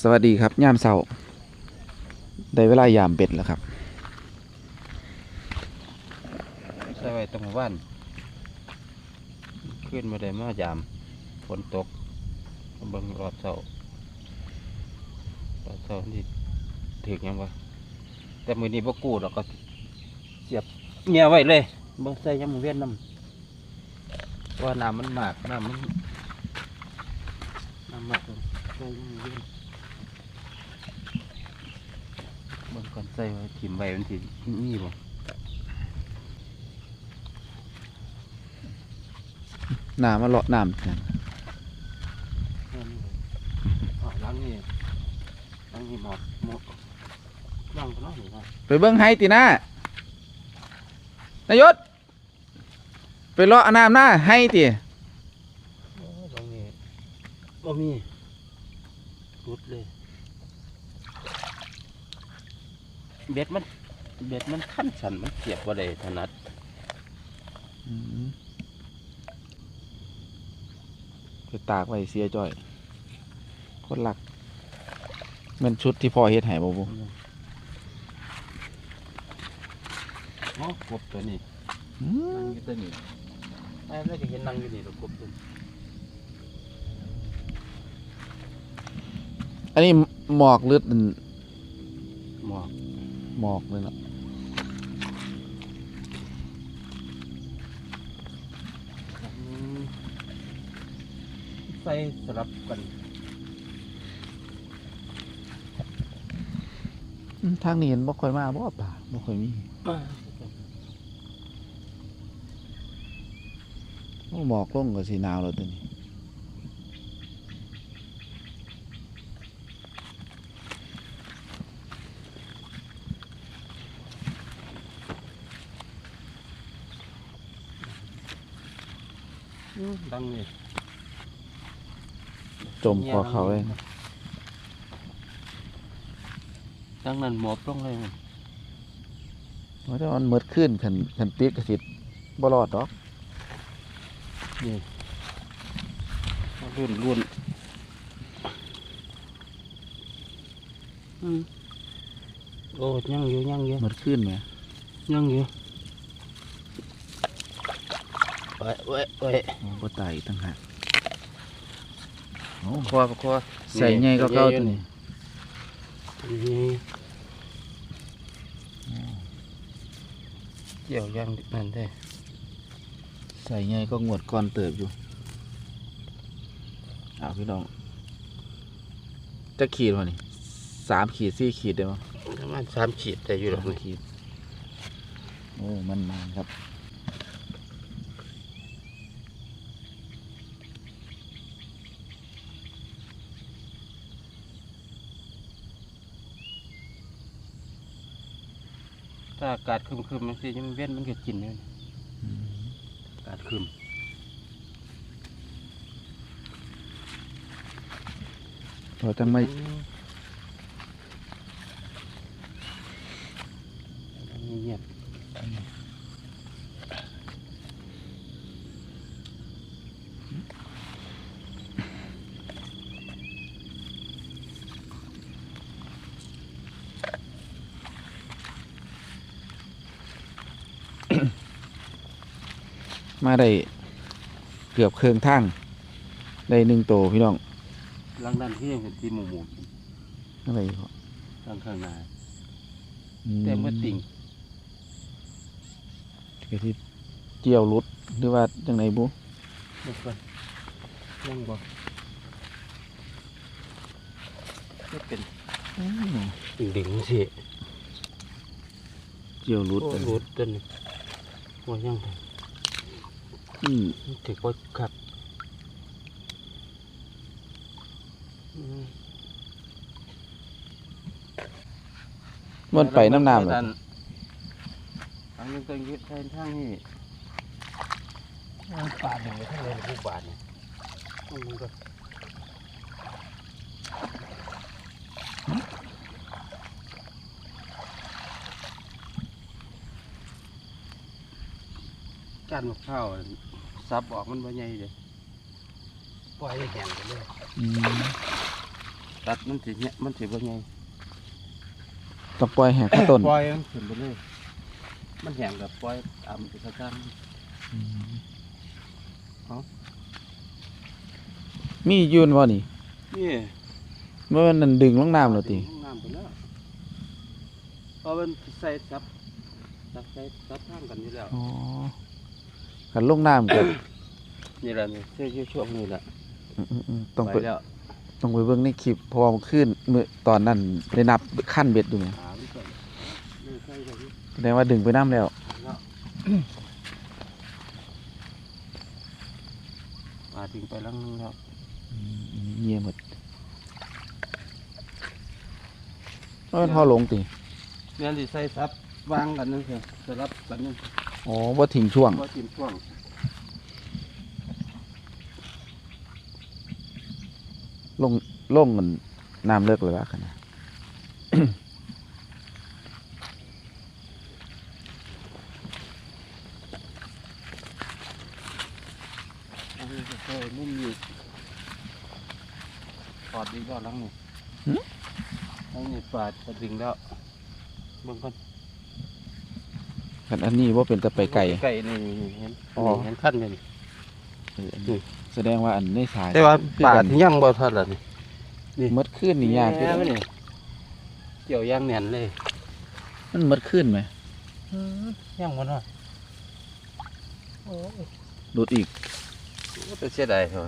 สวัสดีครับยามเสาร์ได้เวลายามเป็ดแล้วครับใส่ไว้ตรงหมู่บ้านขึ้นมาได้มายามฝนตกเบิ่งรอบเสารอบเสานี่ถึกยังวะแต่มือนี้บ่กู้ดอกก็เสียบเงียไว้เลยบ่ใส่ยำเวียนน้ำว่าน้ำมันหมากน้ำมันน้ำมากเลยใส่ยำเวียนเบิ่ง ก่อนใส่ไว้ถิ่มไว้มันสิมีบ่หนามาเลาะน้ำกันอ๋อล้างนี่ล้างนี่หมดหมดล้างก็ล้างหรือว่าไปเบิ้งให้ตีหน้านายศไปเลาะน้ำหน้าให้ตีล้างนี่บ่มีรุดเลย เบ็ดมัน เบ็ดมันขั้นสันมันเสียบว่าได้ถนัดไปตากไว้เสียจ่อยคนหลักแมันชุดที่พ่อเฮ็ดให้บ่บุโอ้กบตัวนี้อืนั่งมอยู่ตัวนี้ไอ้แล้วก็เห็นนั่งอยู่นี่ตัวกบตัวนี้อันนี้หมอกหรือหมอก หมอกเลยเนาะอืมใส่สลับกันอืมทางนี้เห็นบ่ค่อยมาบ่ป่าบ่ค่อยมีโอ้หมอกลงก็สิหนาวแล้วตัวนี้ อืมดังนี่จมคอเขาเลยดังนั้นหมอบลงเลยมันว่าแต่มันหมดขึ้นคันคันติดก็สิบ่รอดดอกนี่รุ่นรุ่นอืมโอ้ยังอยู่ยังอยู่หมดขึ้นไหมยังอยู่เว้ยเว้ยเว้ยโอ้บ่ตายอีกต่างหากโอ้ครัวครัวใส่ใหญ่ก็เก่าตัวนี้นี่เกี่ยวยังนั่นได้ใส่ใหญ่ก็งวดก่อนเติบอยู่เอาพี่น้องจะขีดวะนี่สามขีดสี่ขีดได้มั้ยประมาณสามขีดแต่อยู่หรอกสามนี่ขีดโอ้มันนานครับ ถ้าอากาศคึมๆมันสิยังเว้นมันก็กินเลยอากาศคึมเราจะไม่ เงียบ มาได้เกือบเครื่องทางได้หนึ่งโตพี่น้องหลังด้านที่ยังเห็นที่หมู่หมู่อะไรเหรอทางข้างหน้าอืแต่เมื่อติ่งก็ที่เจียวรุดหรือว่าจังไหนบุเมื่อก่อนยังบอกก็เป็นอืมดึงสิเจียวรุดโอ้รุดจนว่ายังไง อืมถือว่าขัดอืมมันไปน้ำน้ำเหรอทางนี้ก็ยึดแทนทางนี้มันป่าหนึ่งทั้งเลยผู้บาทเนี่ยมันก็การมะพร้าว ซับออกมันบ่ใหญ่เลยปล่อยให้แห้งไปเลยอืมตัดมันสิเนี่ยมันสิบ่ไงต้องปล่อยแหกข้าต้นปล่อยมันขึ้นไปเลย มันแห้งกับปล่อยตามอิสระการอืมเอามีอยืนบ่นี่นี่เมื่อมันนั่นดึงลงน้ำแล้วติน้ำไปแล้วเพราะมันใส่ซับซับใส่ซับทางกันอยู่แล้ว อ๋อ ขันลงน้ำก็นี่แหละนี่เชื่อช่วงนี้แหละอืมๆๆต้องไปไปแล้วต้องไปเบิ่งในคลิปเพราะว่ามันขึ้นเมื่อตอนนั้นได้นับขั้นเบ็ดอยู่ไงหาไม่เจอไม่ใช่แบบนี้แสดงว่าดึงไปน้ำแล้วแล้วมาถึงไปแล้วนึงแล้วอืมเงียบหมดว่ามันพอลงติ เนี่ยที่ใส่ซับวางกันนึงเถอะสลับกันนึง อ๋อว่าทิ้งช่วงพอจิ้มช่วงลงลงมันน้ำเลิกเลยละขนาดอันนี้ก็เคยมุ่มอยู่ปอดดีก็ลังนี่ลังนี่ปาดกระดิ่งแล้วเบิ่งก่อน คันอันนี้ว่าเป็นตะไปไก่ไก่นี่นี่เห็นอ๋อเห็นขั้นเลยนี่เอออันนี้แสดงว่าอันนี้สายแต่ว่าคือปากัดนที่ยังบ่ทันละนี่มดขึ้นนี่ยากอยู่แม่เด้อมันนี่เกี่ยวย่างแน่นเลย มันมดขึ้นไหมย่างมันว่าโอ้ยดูดอีกก็จะเสียดายเหรอ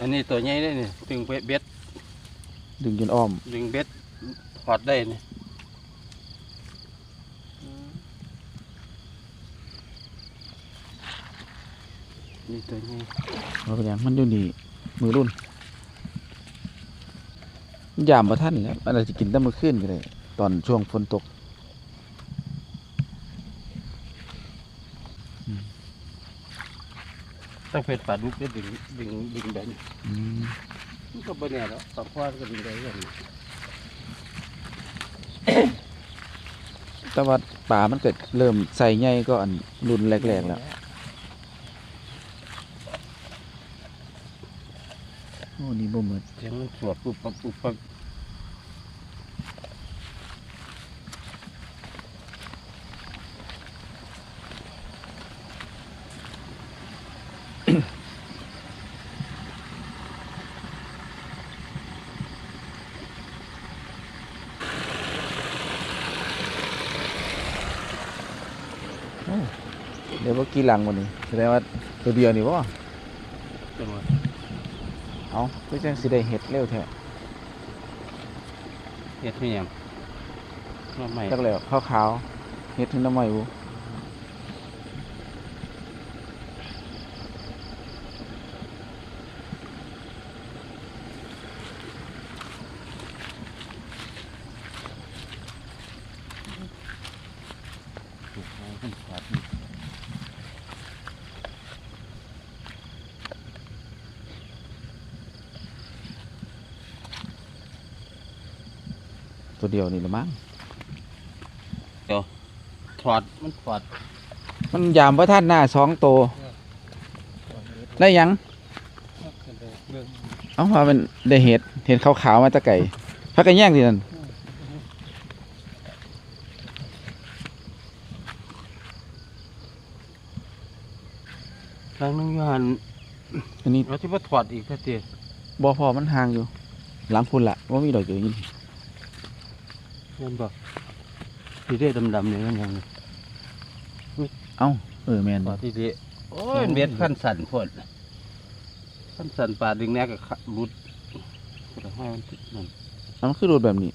อันนี้ตัวใหญ่เลยนี่ดึงเบ็ดเบ็ดดึงจนอ้อม ดึงเบ็ดถอดได้นี่ นี่ตัวใหญ่ว่าเป็นหยังมันอยู่นี่มือรุ่นมันยามบ่ท่านแหล้วมันอาจจะกินแต่มือขึ้นก็ได้ตอนช่วงฝนตกต้องเป็นปลาดุกได้ดึงดึงดึงแบบนี้อืมมันก็บ่แน่แล้วปลาควานก็ดึงได้อย่างนี้แต่ว่าป่ามันเกิดเริ่มใส่ใหญ่ก็อันรุ่นแรกๆแล้ว อ้นี่บ่เหมือนเสียงมันสวดปุ๊บปั๊บปุ๊บปั๊บเดี๋ยวว่ากี่หลังวันนี้แสดงว่าตัวเดียวนี่บ่จังหวะ เอาก็จังสิได้เฮ็ดเร็วแท้เฮ็ดไม่ยังมาใหม่จักแล้วขาวๆเฮ็ดถึงน้ำใหม่บ่ ขึ้นขวาด ตัวเดียวนี่ละมั้งถอดมันถอดมันยามบ่ทันหน้าสองตัวได้หยังเบิ่งเอ้าว่ามันได้เห็ดเห็ดขาวๆมาแตะไก่พักกันแย่งสินั่นครั้งนึงอยู่หันอันนี้เราที่ว่าถอดอีกแค่เตียบ่พอมันห่างอยู่ หลังพุ่นละว่ามีดอกอยู่ ยินเห็นบ่ที่เด้ดำๆเนี่ยมันยังเอ้าเออแม่นถบ่อดที่เด้โอ้ยเบ็ดขั้นสั่นพ่นขั้นสั่นปลาดึงแนกกับรุดก็ให้มันติดนั่นเอามันคือรูดแบบนี้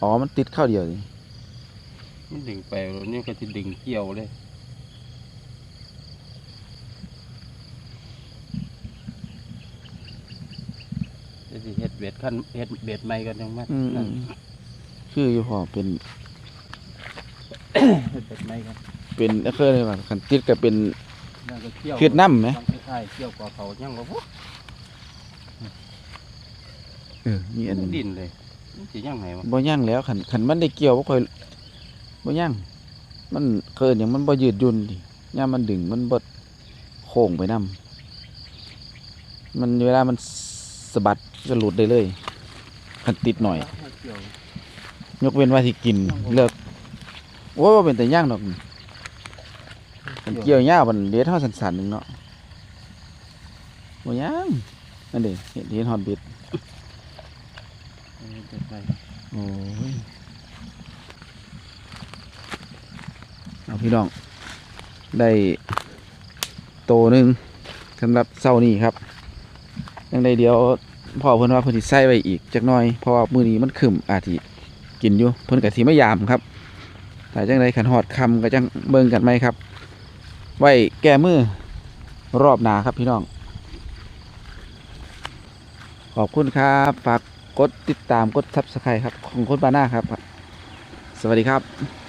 อ๋อมันติดข้าวเดียวนี่มันดึงไปแล้วนี่ก็จะดึงเกี่ยวเลยจะสิเฮ็ดเบ็ดขั้นเฮ็ดเบ็ดใหม่กันยังมาอืมนั่น คืออยู่พอเป็นเฮ็ดเบ็ดใหม่กันเป็นเคยเลยว่าคันติดก็เป็นนั่นก็เกี่ยวเฮ็ดน้ำไหมบางทีใช่เกี่ยวกับเขายังบ่พุเออมีอันดินเลยมันสิยังไงวะบ่ย่างแล้วคันคันมันได้เกี่ยวบ่ค่อยบ่ย่างมันเกินอย่างมันบ่ยืดหยุ่นดิย่ามมันดึงมันบ่โค้งไปนํมันเวลามันสะบัดก็หลุดได้เลยคันติดหน่อยย กเว้นว่าที่กินเลิกโอ้ยว่าเป็นแต่ย่างดอกมันเกี่ยวหญ้ามันเด็ดเท่าสันๆหนึ่งเนาะบ่ย่างนั่นดิเห็นเห็นฮอนบิดโอ้ยเอาพี่น้อง ได้โตหนึ่งสำหรับเศร้านี้ครับยังได้เดียวพ่อเพิ่นว่าเพิ่นสิใส่ไว้อีกจักหน่อยเพราะว่ามื้อนี้มันขึ้นอาทิ กินอยู่เพิ่นกะสิมายามครับแต่จังไรขันหอดคำก็จังเบิ่งกันไหมครับ ไว้แก้มือรอบหนาครับพี่น้อง ขอบคุณครับ ฝากกดติดตามกดทับสไครต์ครับ ของคนบาน่าครับ สวัสดีครับ